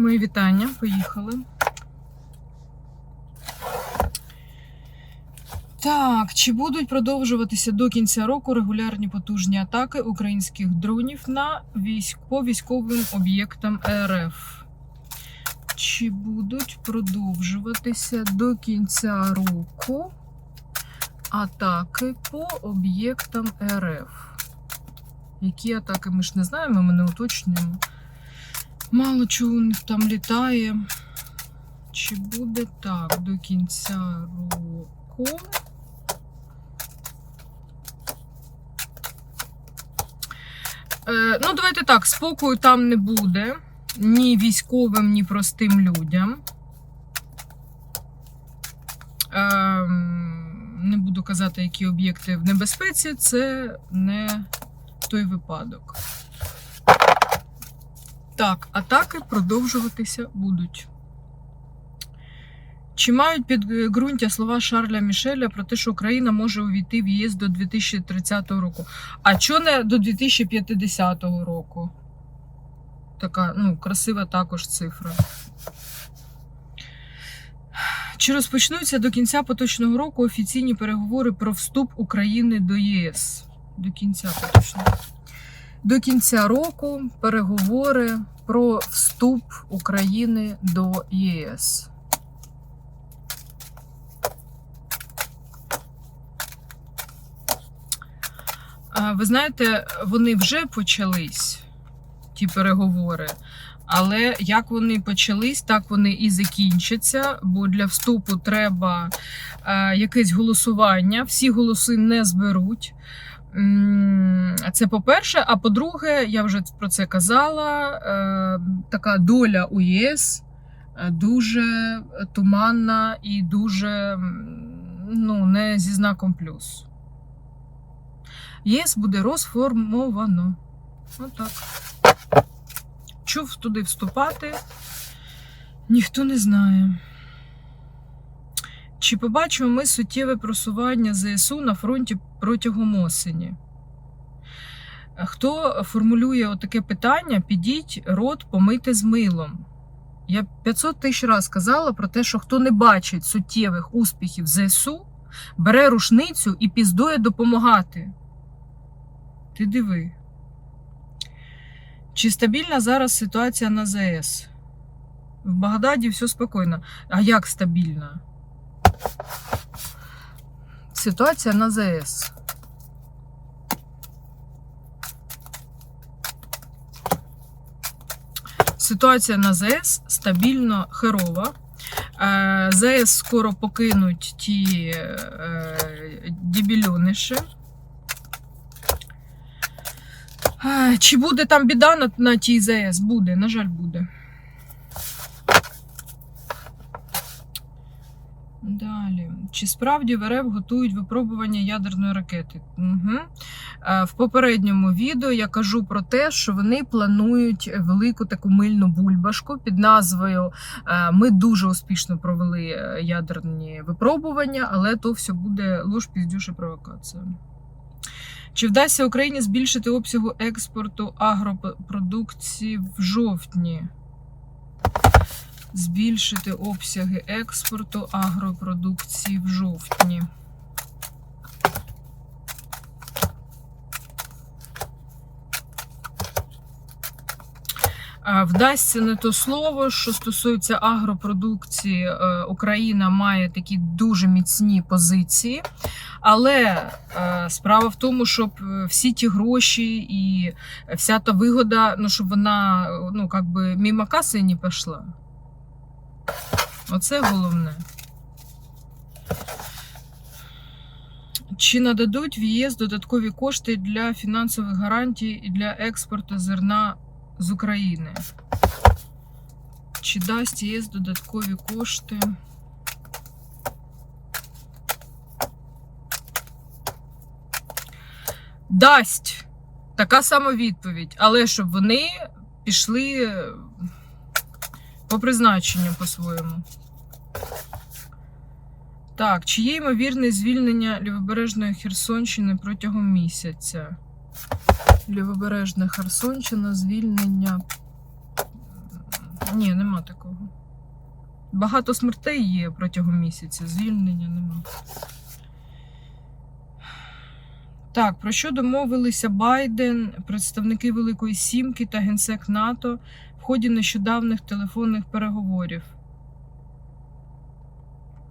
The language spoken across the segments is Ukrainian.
Мої вітання, поїхали. Так, чи будуть продовжуватися до кінця року регулярні потужні атаки українських дронів на військ... по військовим об'єктам РФ? Чи будуть продовжуватися до кінця року атаки по об'єктам РФ? Які атаки ми ж не знаємо, ми не уточнюємо. Мало чого у них там літає. Чи буде так до кінця року? Е, ну, давайте так, спокою там не буде. Ні військовим, ні простим людям. Ем, не буду казати, які об'єкти в небезпеці, це не той випадок. Так, атаки продовжуватися будуть. Чи мають підґрунтя слова Шарля Мішеля про те, що Україна може увійти в ЄС до 2030 року? А чого не до 2050 року? Така, ну, красива також цифра. Чи розпочнуться до кінця поточного року офіційні переговори про вступ України до ЄС? До кінця поточного. До кінця року переговори про вступ України до ЄС. Ви знаєте, вони вже почались, ті переговори. Але як вони почались, так вони і закінчаться. Бо для вступу треба якесь голосування. Всі голоси не зберуть. Це по-перше. А по-друге, я вже про це казала. е, Така доля у ЄС е, дуже туманна і дуже ну, не зі знаком плюс. ЄС буде розформовано. Отак. Чув туди вступати, ніхто не знає. Чи побачимо ми суттєве просування ЗСУ на фронті протягом осені? Хто формулює таке питання, підіть рот помити з милом. Я 500 тисяч раз казала про те, що хто не бачить суттєвих успіхів ЗСУ, бере рушницю і піздує допомагати. Ти диви. Чи стабільна зараз ситуація на ЗС? В Багдаді все спокійно. А як стабільна? Ситуація на ЗС. Ситуація на ЗС стабільно херова. Е, ЗС скоро покинуть ті е, дібільониші. Е, Чи буде там біда на, на тій ЗС? Буде, на жаль, буде. Далі. Чи справді в РФ готують випробування ядерної ракети? Угу. В попередньому відео я кажу про те, що вони планують велику таку мильну бульбашку під назвою е, Ми дуже успішно провели е, ядерні випробування, але то все буде ложь, піздюша, провокація. Чи вдасться Україні збільшити обсягу експорту агропродукції в жовтні? Збільшити обсяги експорту агропродукції в жовтні. Вдасться не то слово, що стосується агропродукції, е, Україна має такі дуже міцні позиції. Але е, справа в тому, щоб е, всі ті гроші і вся та вигода, ну щоб вона ну, как би мимо каси не пішла. Оце головне. Чи нададуть в ЄС додаткові кошти для фінансових гарантій і для експорту зерна з України? Чи дасть ЄС додаткові кошти? Дасть така сама відповідь, але щоб вони пішли по призначенню по-своєму. Так, чи є ймовірне звільнення Лівобережної Херсонщини протягом місяця? Лівобережна Херсонщина, звільнення Ні, нема такого. Багато смертей є протягом місяця, звільнення нема. Так, про що домовилися Байден, представники Великої Сімки та генсек НАТО ході нещодавних телефонних переговорів?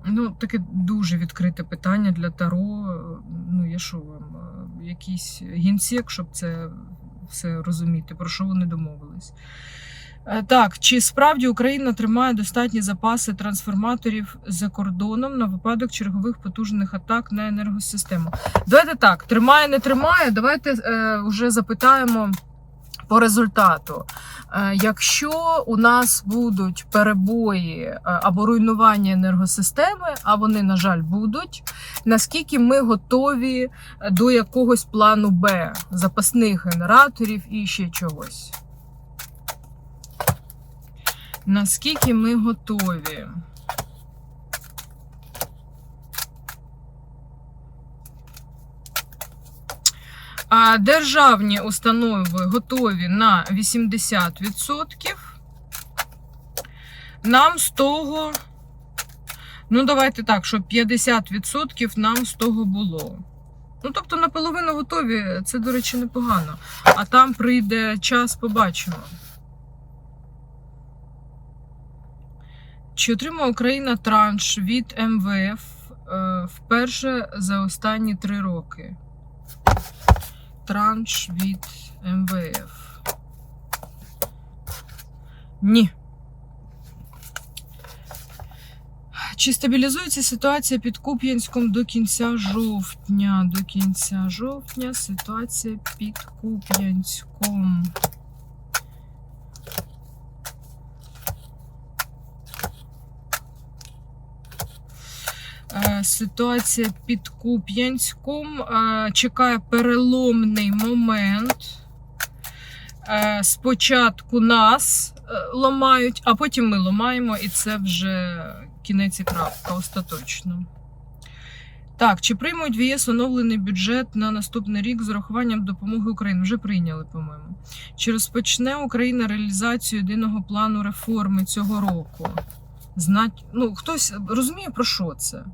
Ну, таке дуже відкрите питання для Таро. Ну, я що вам, е, якийсь гінсек, щоб це все розуміти, про що вони домовились. Е, Так, чи справді Україна тримає достатні запаси трансформаторів за кордоном на випадок чергових потужних атак на енергосистему? Давайте так, тримає, не тримає. Давайте е, вже запитаємо по результату. Е, якщо у нас будуть перебої е, або руйнування енергосистеми, а вони, на жаль, будуть, наскільки ми готові до якогось плану Б, запасних генераторів і ще чогось? Наскільки ми готові? Державні установи готові на 80%. Нам з того, ну давайте так, щоб 50% нам з того було. Ну, тобто наполовину готові, це, до речі, непогано. А там прийде час, побачимо. Чи отримала Україна транш від МВФ е, вперше за останні три роки? Транш від МВФ. Ні. Чи стабілізується ситуація під Куп'янськом до кінця жовтня? До кінця жовтня ситуація під Куп'янськом. Ситуація під Куп'янськом е, чекає переломний момент. Е, Спочатку нас е, ламають, а потім ми ламаємо, і це вже кінець і крапка остаточно. Так, чи приймуть в ЄС оновлений бюджет на наступний рік з урахуванням допомоги Україні? Вже прийняли, по-моєму. Чи розпочне Україна реалізацію єдиного плану реформи цього року? Знать, ну, хтось розуміє, про що це?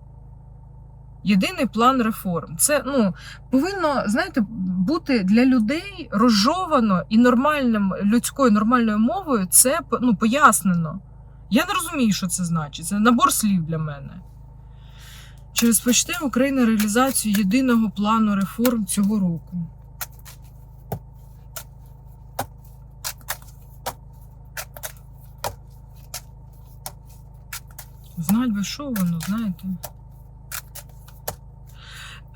Єдиний план реформ. Це ну, повинно, знаєте, бути для людей розжовано і нормальним людською нормальною мовою це ну, пояснено. Я не розумію, що це значить. Це набор слів для мене. Чи розпочне Україна реалізацію єдиного плану реформ цього року? Знать би, що воно, знаєте.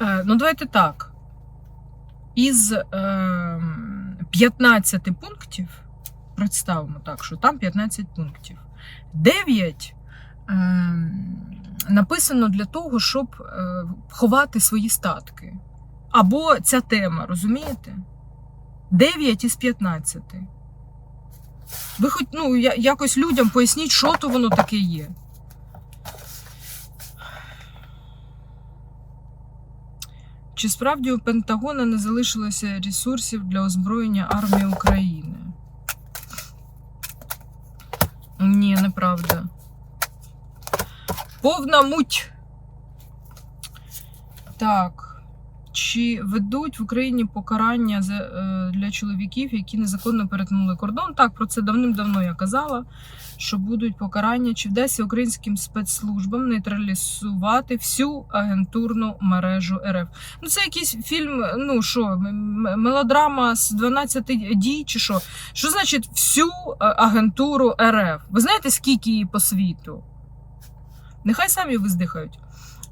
Е, ну, давайте так. Із е, 15 пунктів, представимо так, що там 15 пунктів. 9 е, написано для того, щоб е, ховати свої статки. Або ця тема, розумієте? 9 із 15. Ви хоч ну, якось людям поясніть, що то воно таке є. Чи справді у Пентагона не залишилося ресурсів для озброєння армії України? Ні, неправда. Повна муть. Так. Чи ведуть в Україні покарання е, для чоловіків, які незаконно перетнули кордон? Так, про це давним-давно я казала, що будуть покарання. Чи вдасться українським спецслужбам нейтралізувати всю агентурну мережу РФ? Ну, це якийсь фільм, ну що, мелодрама з 12 дій, чи що? Що значить всю е, агентуру РФ? Ви знаєте, скільки її по світу? Нехай самі виздихають.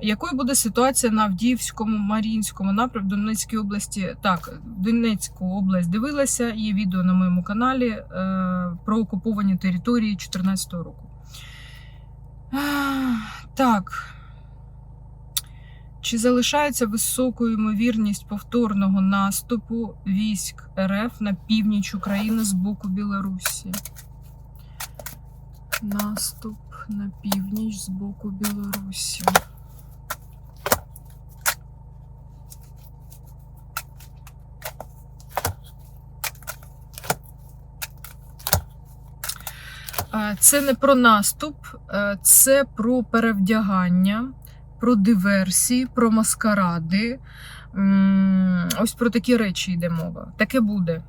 Якою буде ситуація на Авдіївському, Мар'їнському напрямку Донецької області? Так, Донецьку область дивилася. Є відео на моєму каналі е, про окуповані території 2014 року. Так. Чи залишається високою ймовірність повторного наступу військ РФ на північ України з боку Білорусі? Наступ на північ з боку Білорусі. Це не про наступ, е, це про перевдягання, про диверсії, про маскаради. Ось про такі речі йде мова. Таке буде.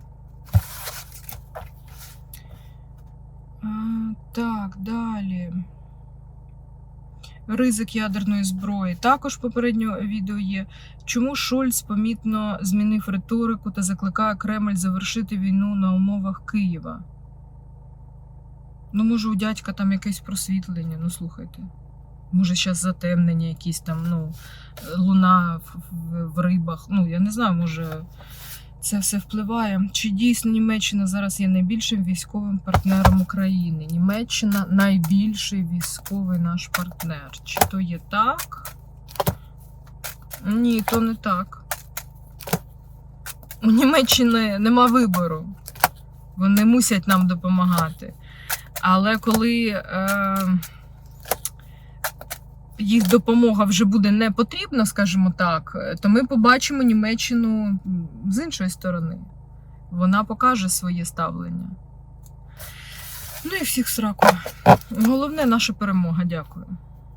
Е, Так, далі. Ризик ядерної зброї. Також попередньо відео є. Чому Шольц помітно змінив риторику та закликає Кремль завершити війну на умовах Києва? Ну, може, у дядька там якесь просвітлення, ну слухайте. Може, зараз затемнення якісь там, ну, луна в, в, в рибах. Ну, я не знаю, може, це все впливає. Чи дійсно Німеччина зараз є найбільшим військовим партнером України? Німеччина найбільший військовий наш партнер. Чи то є так? Ні, то не так. У Німеччини нема вибору. Вони мусять нам допомагати. Але коли е, їх допомога вже буде не потрібна, скажімо так, то ми побачимо Німеччину з іншої сторони. Вона покаже своє ставлення. Ну і всіх сраку. Головне наша перемога. Дякую.